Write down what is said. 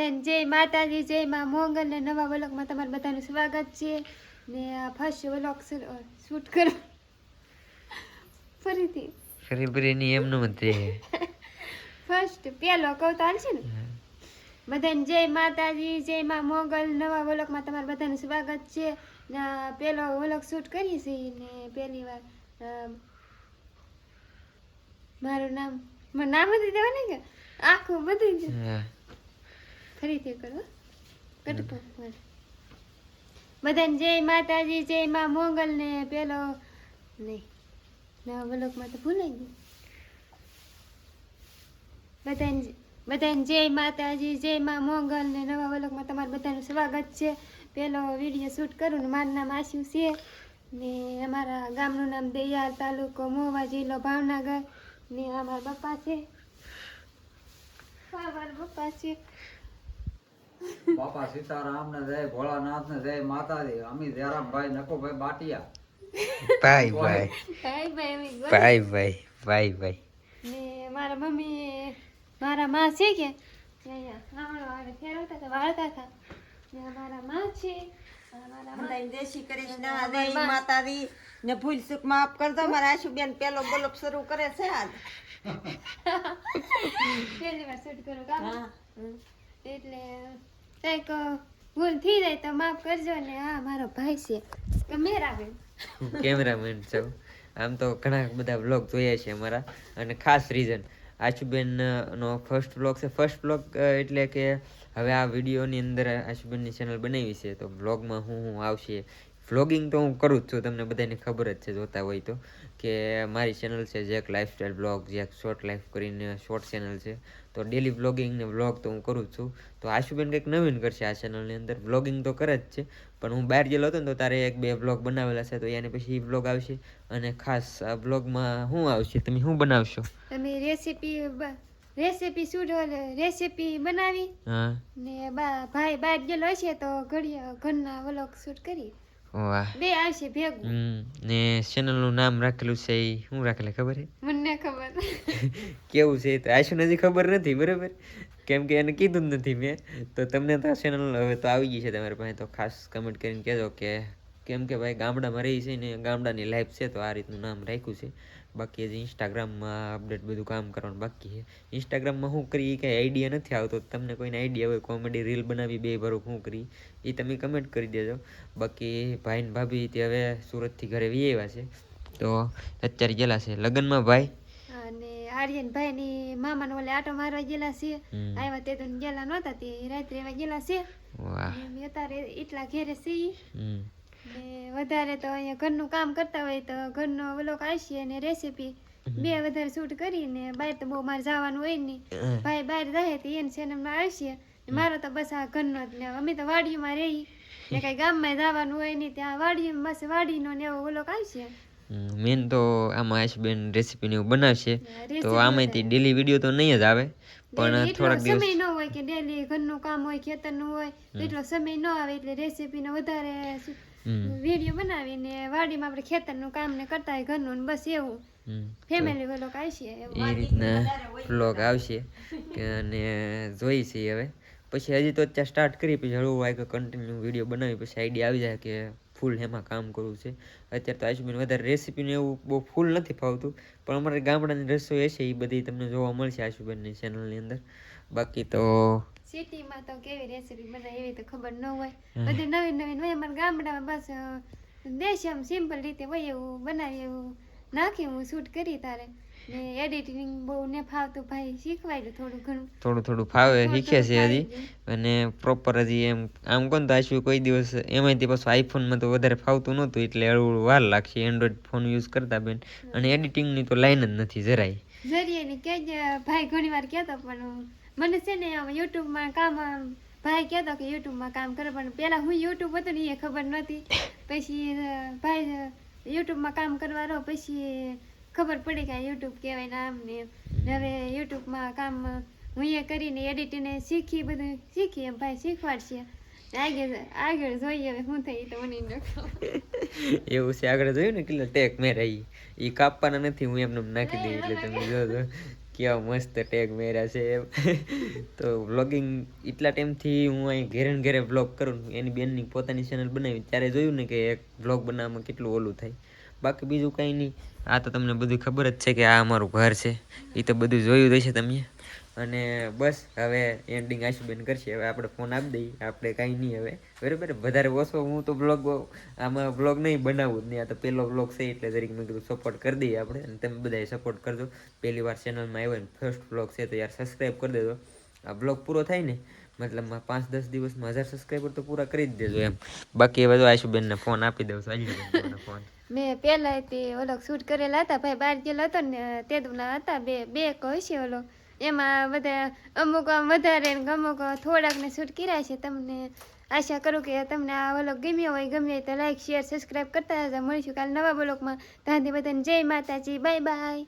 જય માતાજી જય માં મોંગલ ને નવા વ્લોગમાં તમારું બધાનું સ્વાગત છે. ને આ ફર્સ્ટ વ્લોગ શૂટ કરો ફરીથી. ફરી ફરીની એમનું જ રહે ફર્સ્ટ પેલો કહું તો હાલશે ને બધાને જય માતાજી જય માં મોંગલ નવા વ્લોગમાં તમારું બધાનું સ્વાગત છે. ને પેલો વ્લોગ શૂટ કરીએ છીએ ને પહેલી વાર મારું નામ મારું નામ નથી દેવાનું કે? આખું બધું જ. ફરીથી કરો. કટકો બધાને જય માતાજી જય માં મોગલ ને પેલો નહીં નવા વ્લોગમાં તો ભૂલાઈ ગયું. બધાને બધાને જય માતાજી જય માં મોગલ ને નવા વ્લોગમાં તમારું બધાનું સ્વાગત છે. પેલો વીડિયો શૂટ કરું ને મારું નામ આશુ છે. ને અમારા ગામનું નામ દયાલ તાલુકો મોવા જિલ્લો ભાવનગર. ને અમારા પપ્પા છે. અમારા મારા પપ્પા છે. બાપા સીતારામ ને જય ભોળાનાથ ને જય માતાજી. અમી જયરામભાઈ નકોભાઈ બાટિયા. ભાઈ ભાઈ. ભાઈ ભાઈ ભાઈ ભાઈ ભાઈ ભાઈ. ને મારા મમ્મી મારા માં છે કે? વાળતા હતા. ને મારા માં છે. માતાજી. ને ભૂલ ચૂક માફ કરજો મારા આશુબેન પેલો બોલપ શરૂ કરે છે આજ. પહેલી વાર શૂટ કરું કામ એટલે કંઈક ભૂલ થઈ જાય તો માફ કરજો ને, આ મારો ભાઈ છે, કેમેરામેન. કેમેરામેન છું. આમ તો ઘણા બધા બ્લોગ જોયા છે અમારા. અને ખાસ રીઝન આશુબેન નો ફર્સ્ટ બ્લોગ છે ફર્સ્ટ બ્લોગ એટલે કે હવે આ વિડીયોની અંદર આશુબેનની ચેનલ બનાવી છે. તો બ્લોગમાં હું હું આવશે. વ્લોગિંગ તો હું કરું જ છું તમને બધાને ખબર જ છે જોતા હોય તો કે મારી ચેનલ છે Jack lifestyle blog Jack short life કરીને શોર્ટ ચેનલ છે. તો ડેલી વ્લોગિંગ ને વ્લોગ તો હું કરું જ છું. તો આશુબેન કંઈક નવીન કરશે આ ચેનલની અંદર. વ્લોગિંગ તો કરે જ છે પણ હું બહાર ગયેલો હતો ને તો તારે એક બે વ્લોગ બનાવેલા છે તો એને પછી વ્લોગ આવશે. અને ખાસ આ વ્લોગમાં શું આવશે? તમે શું બનાવશો? તમે રેસીપી રેસીપી શૂટ રેસીપી બનાવી હા. ને બા ભાઈ બહાર ગયેલો હશે તો ઘડી ઘરના વ્લોગ શૂટ કરી. વાહ. બે આવશે ભેગું. ને ચેનલનું નામ રાખેલું છે એ શું રાખેલું ખબર છે મને ખબર. કેવું છે તો? આશુને હજી ખબર નથી બરાબર? કેમ કે એને કીધું જ નથી મેં. તો તમને તો ચેનલ હવે તો આવી ગઈ છે તમારી પાસે. તો ખાસ કમેન્ટ કરીને કહેજો કે કેમ કે ભાઈ ગામડામાં રહી છે ને ગામડાની લાઈફ છે તો આ રીતનું નામ રાખ્યું છે. બાકી હજી ઇન્સ્ટાગ્રામમાં અપડેટ બધું કામ કરવાનું બાકી છે. ઇન્સ્ટાગ્રામમાં શું કરી કંઈ આઈડિયા નથી આવતો. તમને કોઈને આઈડિયા હોય કોમેડી રીલ બનાવી બે ભરો શું કરી એ તમે કમેન્ટ કરી દેજો. બાકી ભાઈ ને ભાભી તે હવે સુરતથી ઘરે વી આવ્યા છે. તો અત્યારે ગયેલા છે. લગ્નમાં ભાઈ? અને આર્યન ભાઈ ની મામાને ઓલે આટો મારવા ગયેલા છે. આવ્યા તે તો ગયેલા નહોતા તે રાત્રે એવા ગયેલા છે. વાહ. અત્યારે એટલા ઘેરે હમ. ને વધારે તો અહીંયા ઘરનું કામ કરતા હોય તો ઘરનો વ્લોગ આવશે અને રેસીપી બે વધારે શૂટ કરીને બહાર તો બહુ મારે જવાનું હોય નહીં ભાઈ બહાર જાય તો એને ચેનલમાં આવશે. મારો તો બસ આ ઘરનો જ ને અમે તો વાડીમાં રહી. ને કઈ ગામમાં જવાનું હોય નહીં ત્યાં વાડીમાં બસ વાડીનો ને એવો વ્લોગ આવશે મેન તો આમાં આશબેન રેસીપી ને એવું બનાવશે. તો આમાંથી ડેલી વીડિયો તો નહીં જ આવે. પણ થોડાક દિવસ સમય ન હોય કે ડેલી ઘરનું કામ હોય ખેતરનું હોય એટલો સમય ન આવે એટલે રેસીપીનો વધારે વીડિયો બનાવીને વાડીમાં આપણે ખેતરનું કામ ને કરતા હોય ઘરનું ને બસ એવું. ફેમિલી વ્લોગ આવશે એ રીતના વ્લોગ આવશે અને જોઈ છે હવે. પછી હજી તો અત્યારે સ્ટાર્ટ કરી પછી હળવું આગળ કન્ટિન્યુ વીડિયો બનાવી પછી આઈડિયા આવી જાય કે ફૂલ એમાં કામ કરવું છે. અત્યારે તો આશુબેન વધારે રેસીપીને એવું બહુ ફૂલ નથી ફાવતું પણ અમારે ગામડાની રસોઈ હશે એ બધી તમને જોવા મળશે આશુબેનની ચેનલની અંદર. બાકી તો સિટીમાં તો કેવી રેસીપી બનાવી એવી તો ખબર ન હોય. બધી નવી નવી હોય અમારા ગામડામાં બસ દેશ આમ સિમ્પલ રીતે હોય એવું બનાવી એવું. નાખી હું શૂટ કરી તારે. ને એડિટિંગ બહુ ને ફાવતું ભાઈ શીખવાડ્યું થોડું ઘણું. થોડું થોડું ફાવે શીખે છે હજી. અને પ્રોપર હજી એમ આમ કોણ તો આશુ કોઈ દિવસ એમાંથી પાછું આઈફોનમાં તો વધારે ફાવતું નહોતું એટલે હળવું વાર લાગશે એન્ડ્રોઈડ ફોન યુઝ કરતા બેન. અને એડિટિંગની તો લાઈન જ નથી જરાય. જરીએની કે જ ભાઈ ઘણી વાર કહેતો પણ મને છે ને યુટ્યુબમાં કામ ભાઈ કહેતો કે યુટ્યુબમાં કામ કરે પણ પહેલાં હું યુટ્યુબ હતું ને એ ખબર નહોતી. પછી ભાઈ યુટ્યુબમાં કામ કરવા રહો પછી ખબર પડી કે યુટ્યુબ કહેવાય ને આમ ને હવે યુટ્યુબમાં કામ હું એ કરીને એડિટિંગ શીખી બધું શીખી એમ ભાઈ શીખવાડશે. આગળ આગળ જોઈએ હવે શું થઈ તો મને એવું છે આગળ જોયું ને કેટલો ટેક મેં રહી એ કાપવાના નથી હું એમને એમ નાખી દઈ એટલે તમે જોજો. કેવા મસ્ત ટેગ મેર્યા છે તો વ્લોગિંગ એટલા ટાઈમથી હું અહીં ઘેરે ઘેરે વ્લોગ કરું એની બેનની પોતાની ચેનલ બનાવી ત્યારે જોયું ને કે એક વ્લોગ બનાવવામાં કેટલું ઓલું થાય. બાકી બીજું કંઈ નહીં. આ તો તમને બધું ખબર જ છે કે આ અમારું ઘર છે. એ તો બધું જોયું જ હશે તમે અને બસ હવે એન્ડિંગ આશુબેન કરશે. હવે આપણે ફોન આપી દઈએ. આપણે કાંઈ નહીં હવે. બરાબર? વધારે ઓછો હું તો બ્લોગ આમાં બ્લોગ નહીં બનાવું જ નહીં. આ તો પહેલો બ્લોગ છે એટલે જરીક મેં કીધું સપોર્ટ કરી દઈએ આપણે અને તમે બધાએ સપોર્ટ કરજો. પહેલી વાર ચેનલમાં આવ્યો ને ફર્સ્ટ બ્લોગ છે તો યાર સબસ્ક્રાઈબ કરી દેજો. આ બ્લોગ પૂરો થાય ને, મતલબ પાંચ દસ દિવસમાં હજાર સબસ્ક્રાઈબર તો પૂરા કરી જ દેજો એમ. બાકી હવે તો આશુબેનને ફોન આપી દઉં છું. ફોન મેં પહેલાં તે ઓલો શૂટ કરેલા હતા. ભાઈ બાર ગયેલો હતો ને તે હતા. બે બે હશે ઓલો. એમાં બધા અમુક વધારે ને અમુક થોડાક ને શૂટ કર્યા છે. તમને આશા કરું કે તમને આ વ્લોગ ગમ્યો હોય ગમ્યો હોય તો લાઈક શેર સબસ્ક્રાઈબ કરતા રહેજો. મળીશું કાલે નવા બ્લોગમાં ત્યાંથી બધાને જય માતાજી. Bye bye